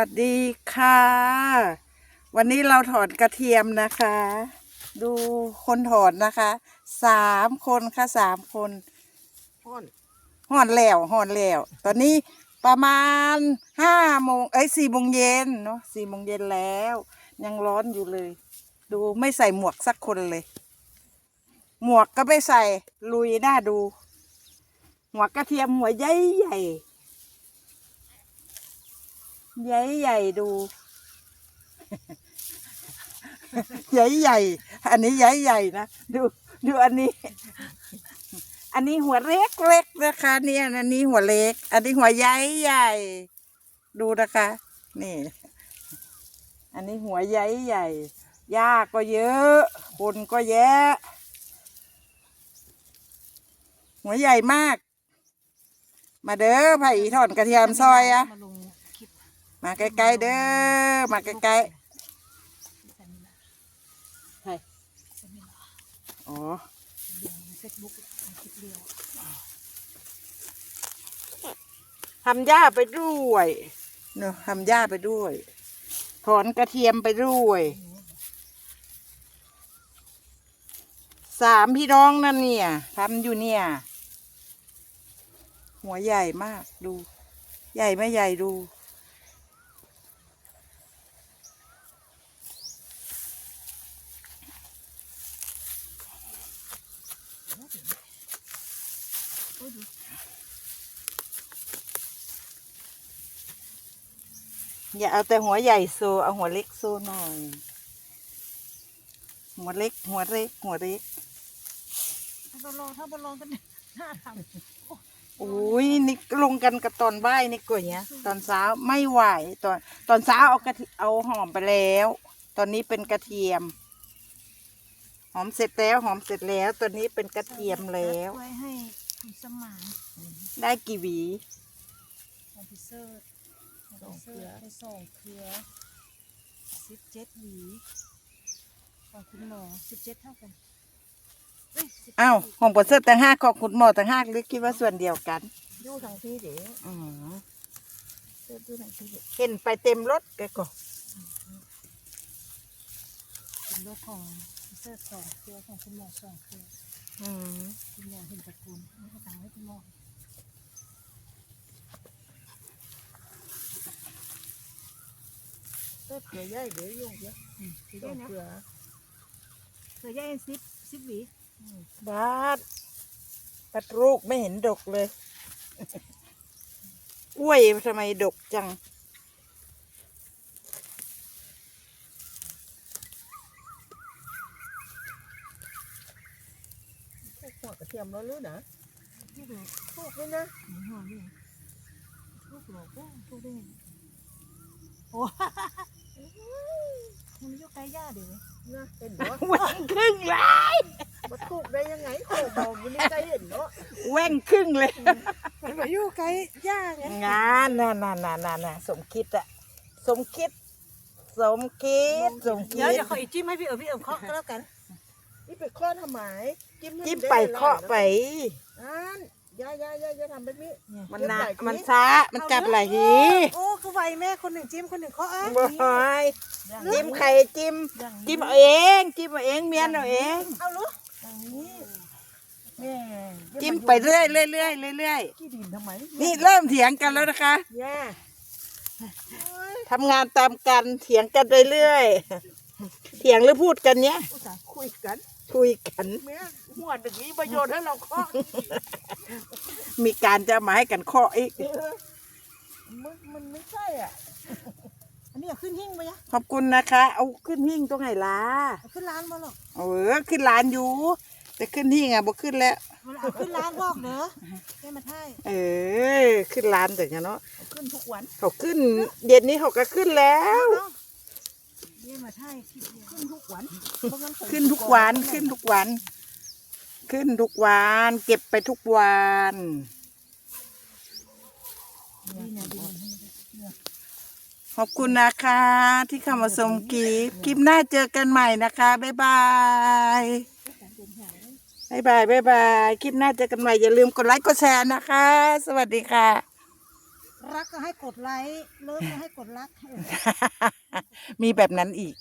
วัสดีค่ะ วันนี้เราถอนกระเทียมนะคะ ดูคนถอนนะคะสามคนค่ะสามคนพ่อนห่อนแล้วห่อนแล้ว ตอนนี้ประมาณห้าโมงเอ้ยสี่โมงเย็นเนาะสี่โมงเย็นแล้ว ยังร้อนอยู่เลย ดูไม่ใส่หมวกสักคนเลย หมวกก็ไม่ใส่ลุยหน้าดูหัวกระเทียมหัวใหญ่ใหญ่ ใหญ่ใหญ่ดู ใหญ่ใหญ่ อันนี้ใหญ่ใหญ่นะดูดูอันนี้ อันนี้หัวเล็กเล็กนะคะ เนี่ยอันนี้หัวเล็ก อันนี้หัวใหญ่ใหญ่ดูนะคะ นี่ อันนี้หัวใหญ่ใหญ่หญ้าก็เยอะ คนก็แยะ หัวใหญ่มาก มาเด้อไผ่อีถอนกระเทียมซอยอะ มาลงคลิปมาใกล้ๆเด้อมาใกล้ใส่ไม่ละๆใช่ใส่ไม่ละอ๋อเดียวในเฟซบุ๊กในคลิปเดียวทำหญ้าไปด้วยเนอะทำหญ้าไปด้วย ถอนกระเทียมไปด้วย สามพี่น้องนั่นเนี่ยทำอยู่เนี่ย หัวใหญ่มากดู ใหญ่ไม่ใหญ่ดู อย่าเอาแต่หัวใหญ่โซเอาหัวเล็กโซหน่อย หัวเล็ก หัวเล็ก หัวเล็กถ้าบอลองถ้าบอลองกันน่าทโอ้ยนี่ลงกันกับตอนบ่ายนี่กว่าเนี้ย ตอนเช้าไม่ไหวตอนตอนเช้าเอากระเทีเอาหอมไปแล้ว ตอนนี้เป็นกระเทียม หอมเสร็จแล้วหอมเสร็จแล้ว ตอนนี้เป็นกระำเทียมแล้วไว้ให้คุณสมานได้กี่หวีคอมพิวเซอร์ คอมพิวเซอร์ได้สองเครือสิบเจ็ดหวีของคุณหมอสิบเจ็ดเท่ากันเอ้ย17อ้าวของประเสริฐต่างหากของคุณหมอต่างหากหรือคิดว่าส่วนเดียวกัน อยู่ทางที่เดี๋ยวอ๋อเสื้ออยู่ทางที่เดี๋ยวเห็นไปเต็มรถแกก็เป็นรถของเสื้อสองเครือของคุณหมอสองเครืออืมคุณหมอเห็นตระกูลไม่ให้ตังค์ให้คุณหมอ เสื้อเขือใหญ่เดี๋ยวยุ่งเยอะอืมเขือเขือเขือใหญ่สิบสิบหวีบาสปัดลูกไม่เห็นดกเลยอ้วยทำไมดกจัง หัวกระเทียมแล้วรู้นะทุกเลยทุกเลยนะหัวนี่ทุกหรอกทุกได้โอ้ มันยกไก่ย่าเดี๋ยวนะเห็นเนาะแหว่งครึ่งเลย มาถูกได้ยังไงโอ้โหมันนี่ไก่เห็นเนาะแหว่งครึ่งเลย มันมาอยู่ไก่ย่าไงงานน่ะน่ะน่ะน่ะน่ะสมคิดอะสมคิด สมคิด สมคิเดี๋ยวด เดี๋ยวขออีกจิ้มให้พี่เอ๋พี่เอ๋เคาะก็แล้วกัน นี่ไปเคาะทำไมจิ้มให้จิ้มด้ไปเคาะไป อัน ย่าย่าย่าอย่าทำแบบนี้มันเก็บนะหลายทีมันช้ามันจับหลายทีโอ้คือไวแม่คนหนึ่งจิ้มคนหนึ่งเคาะอะบอยจิ้มใครจิ้มอย่างนี้จิ้มเอาเองจิ้มเอาเองเมียนเอาเองเอาลูกอย่างนี้แม่จิ้มไปเรื่อยเรื่อยเรื่อยเรื่อยขี้ดินทำไมนี่เริ่มเถียงกันแล้วนะคะย่าทำงานตามกันเถียงกันเรื่อยๆเถียงหรือพูดกันเนี้ยอุตส่าห์คุยกันคุยกันแม่ หัวดึกนี้ประโยชน์ให้เราเคาะมีการจะมาให้กันเคาะอีกเออมันมันไม่ใช่อะ อันนี้เอาขึ้นหิ้งไปยะขอบคุณนะคะ เอาขึ้นหิ้งตรงไหนล่ะเอาขึ้นร้านมาหรอกเออขึ้นร้านอยู่ แต่ขึ้นหิ้งอะบ่ขึ้นแล้ว มันเอาขึ้นร้านบอกเด้อแม่มาไทยเออ ขึ้นร้านแต่เนาะเอาขึ้นทุกวันเขาขึ้น เย็นนี้เขาก็ขึ้นแล้ว เนาะแม่มาไทยขึ้นทุกวันเพราะงั้เปิดขึ้นทุกวันขึ้นทุกวัน ขึ้นทุกวัน เก็บไปทุกวันดีนะดีนะขอบคุณนะคะ ที่เข้ามาชมคลิปคลิปหน้าเจอกันใหม่นะคะ บ๊ายบายบ๊ายบายบ๊ายบายคลิปหน้าเจอกันใหม่อย่าลืมกดไลค์กดแชร์นะคะ สวัสดีค่ะ รักก็ให้กดไลค์เลิกก็ให้กดรักเออมีแบบนั้นอีก